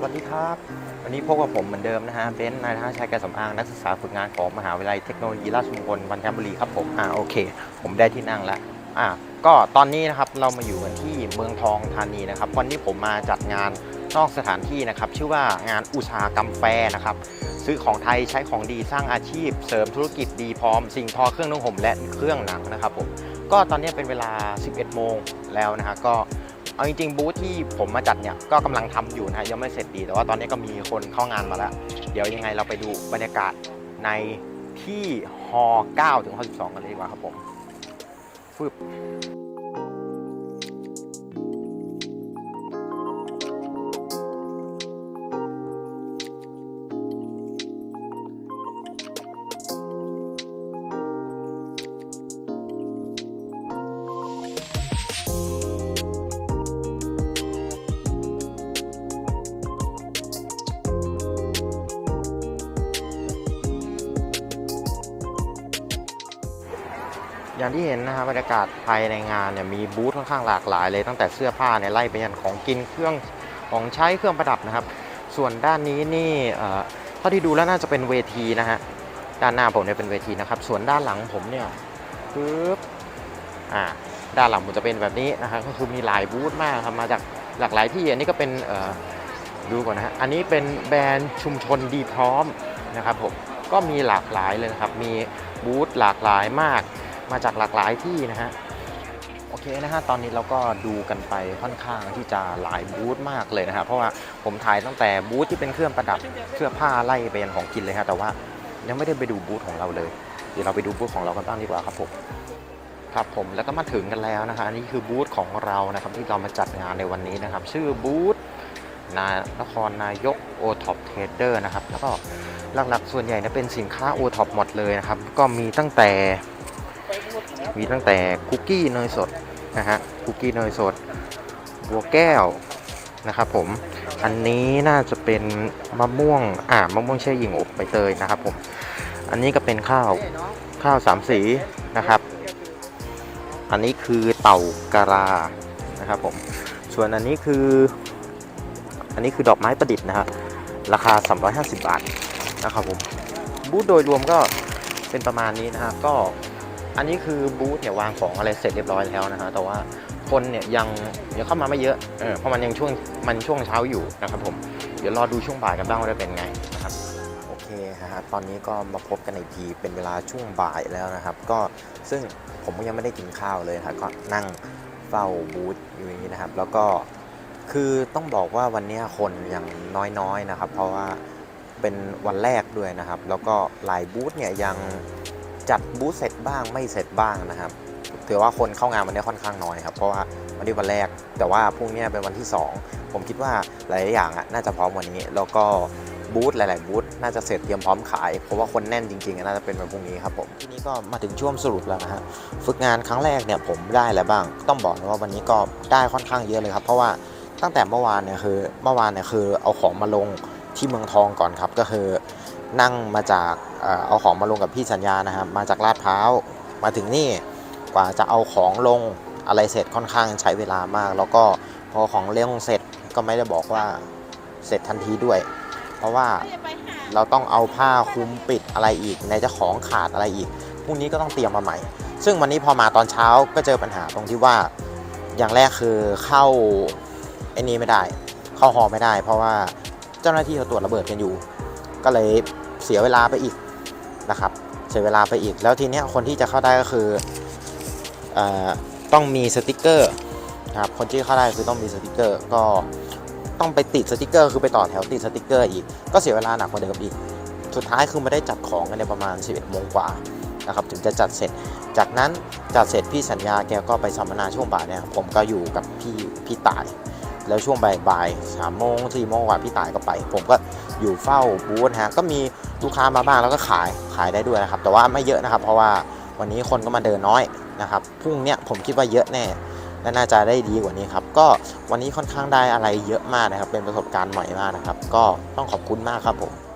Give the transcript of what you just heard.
สวัสดีครับ วันนี้พบกับผมเหมือนเดิมนะฮะเบนซ์นายทหารชายการสำอางนักศึกษาฝึกงานของมหาวิทยาลัยเทคโนโลยีราชมงคลบรรจบุรีครับผมอ่าโอเค ผมได้ที่นั่งแล้วอ่าก็ตอนนี้นะครับเรามาอยู่กันที่เมืองทองธานีนะครับ วันนี้ผมมาจัดงานนอกสถานที่นะครับชื่อว่างานอุตสาหกรรมแฟร์นะครับ ซื้อของไทยใช้ของดีสร้างอาชีพ เสริมธุรกิจดีพร้อม สิ่งทอเครื่องนุ่งห่มและเครื่องหนังนะครับผมก็ตอนนี้เป็นเวลา 11 โมงแล้วนะฮะก็ เอาจริงๆบูธที่ผมมาจัดเนี่ยก็กำลังทำอยู่นะฮะยังไม่เสร็จดี แต่ว่าตอนนี้ก็มีคนเข้างานมาแล้ว เดี๋ยวยังไงเราไปดูบรรยากาศในที่ฮ9ถึงฮ12กันเลยดีกว่าครับผมฟึบ อย่างที่เห็นนะฮะบบรรยากาศภายในงานเนี่ยมีบูธค่อนข้างหลากหลายเลยตั้งแต่เสื้อผ้าเนี่ยไล่ไปยันของกินเครื่องของใช้เครื่องประดับนะครับ ส่วนด้านนี้นี่เท่าที่ดูแล้วน่าจะเป็นเวทีนะฮะด้านหน้าผมเนี่ยเป็นเวทีนะครับ ส่วนด้านหลังผมเนี่ยปึ๊บอ่าด้านหลังผมจะเป็นแบบนี้นะครับก็คือมีหลายบูธมากครับมาจากหลากหลายที่อันนี้ก็เป็นดูก่อนนะฮะอันนี้เป็นแบรนด์ชุมชนดีพร้อมนะครับผมก็มีหลากหลายเลยนะครับมีบูธหลากหลายมาก มาจากหลากหลายที่นะฮะโอเคนะฮะตอนนี้เราก็ดูกันไปค่อนข้างที่จะหลายบูธมากเลยนะครับเพราะว่าผมถ่ายตั้งแต่บูธที่เป็นเครื่องประดับเสื้องผ้าไล่ไปยันของกินเลยฮะแต่ว่ายังไม่ได้ไปดูบูธของเราเลย เดี๋ยวเราไปดูบูธของเรากันบ้างดีกว่าครับผมครับผมแล้วก็มาถึงกันแล้วนะฮะอันนี้คือบูธของเรานะครับที่เรามาจัดงานในวันนี้นะครับ ชื่อบูธนานครนายกโอท็อปเทรดเดอร์นะครับแล้วก็หลักๆส่วนใหญ่นี่ยเป็นสินค้าโอท็อปหมดเลยนะครับ ก็มีตั้งแต่ มีตั้งแต่คุกกี้เนยสดนะฮะคุกกี้เนยสดบัวแก้วนะครับผมอันนี้น่าจะเป็นมะม่วงอ่ามะม่วงแช่หญิงอบใบเตยนะครับผมอันนี้ก็เป็นข้าวข้าวสามสีนะครับ อันนี้คือเต่ากะลานะครับผมส่วนอันนี้คือ อันนี้คือดอกไม้ประดิษฐ์นะฮะราคา 350 บาทนะครับผมบูธโดยรวมก็เป็นประมาณนี้นะฮะก็ อันนี้คือบูธเนี่ยวางของอะไรเสร็จเรียบร้อยแล้วนะฮะแต่ว่าคนเนี่ยยังยังเข้ามาไม่เยอะเออเพราะมันยังช่วงมันช่วงเช้าอยู่นะครับผมเดี๋ยวรอดูช่วงบ่ายกันบ้างว่าจะเป็นไงนะครับโอเคฮะตอนนี้ก็มาพบกันอีกทีเป็นเวลาช่วงบ่ายแล้วนะครับ ก็ซึ่งผมก็ยังไม่ได้กินข้าวเลยครับก็นั่งเฝ้าบูธอยู่อย่างนี้นะครับ แล้วก็คือต้องบอกว่าวันนี้คนยังน้อยๆนะครับ เพราะว่าเป็นวันแรกด้วยนะครับ แล้วก็หลายบูธเนี่ยยัง จัดบูธเสร็จบ้างไม่เสร็จบ้างนะครับถือว่าคนเข้างานวันนี้ค่อนข้างน้อยครับเพราะว่าวันนี้วันแรก แต่ว่าพรุ่งนี้เป็นวันที่ 2 ผมคิดว่าหลายๆอย่างอะน่าจะพร้อมวันนี้ แล้วก็บูธหลาย ๆ บูธน่าจะเสร็จเตรียมพร้อมขาย เพราะว่าคนแน่นจริง ๆ น่าจะเป็นวันพรุ่งนี้ครับผมทีนี้ก็มาถึงช่วงสรุปแล้วนะฮะฝึกงานครั้งแรกเนี่ยผมได้อะไรบ้าง ต้องบอกว่าวันนี้ก็ได้ค่อนข้างเยอะเลยครับ เพราะว่าตั้งแต่เมื่อวานเนี่ยคือเมื่อวานเนี่ยคือเอาของมาลงที่เมืองทองก่อนครับก็คือ นั่งมาจากเอาของมาลงกับพี่สัญญานะครับมาจากลาดพร้าวมาถึงนี่กว่าจะเอาของลงอะไรเสร็จค่อนข้างใช้เวลามาก แล้วก็พอของเลี้ยงเสร็จก็ไม่ได้บอกว่าเสร็จทันทีด้วย เพราะว่าเราต้องเอาผ้าคลุมปิดอะไรอีกในจะของขาดอะไรอีกพรุ่งนี้ก็ต้องเตรียมมาใหม่ ซึ่งวันนี้พอมาตอนเช้าก็เจอปัญหาตรงที่ว่าอย่างแรกคือเข้าไอ้นี้ไม่ได้ เข้าหอไม่ได้ เพราะว่าเจ้าหน้าที่เขาตรวจระเบิดกันอยู่ ก็เลย เสียเวลาไปอีกนะครับ เสียเวลาไปอีก แล้วทีนี้คนที่จะเข้าได้ก็คือเออต้องมีสติกเกอร์นะครับคนที่เข้าได้คือต้องมีสติกเกอร์ก็ต้องไปติดสติกเกอร์คือไปต่อแถวติดสติกเกอร์อีกก็เสียเวลาหนักกว่าเดิมอีก สุดท้ายคือไม่ได้จัดของกันในประมาณ 11โมงกว่านะครับถึงจะจัดเสร็จ จากนั้นจัดเสร็จพี่สัญญาแกก็ไปสัมมนาช่วงบ่ายเนี่ยผมก็อยู่กับพี่พี่ตาย แล้วช่วงบ่ายสามโมงสี่โมงกว่าพี่ตายก็ไป ผมก็อยู่เฝ้าบูธฮะก็มีลูกค้ามาบ้างแล้วก็ขายขายได้ด้วยนะครับ แต่ว่าไม่เยอะนะครับ เพราะว่าวันนี้คนก็มาเดินน้อยนะครับพรุ่งเนี้ยผมคิดว่าเยอะแน่และน่าจะได้ดีกว่านี้ครับ ก็วันนี้ค่อนข้างได้อะไรเยอะมากนะครับ เป็นประสบการณ์ใหม่มากนะครับ ก็ต้องขอบคุณมากครับผม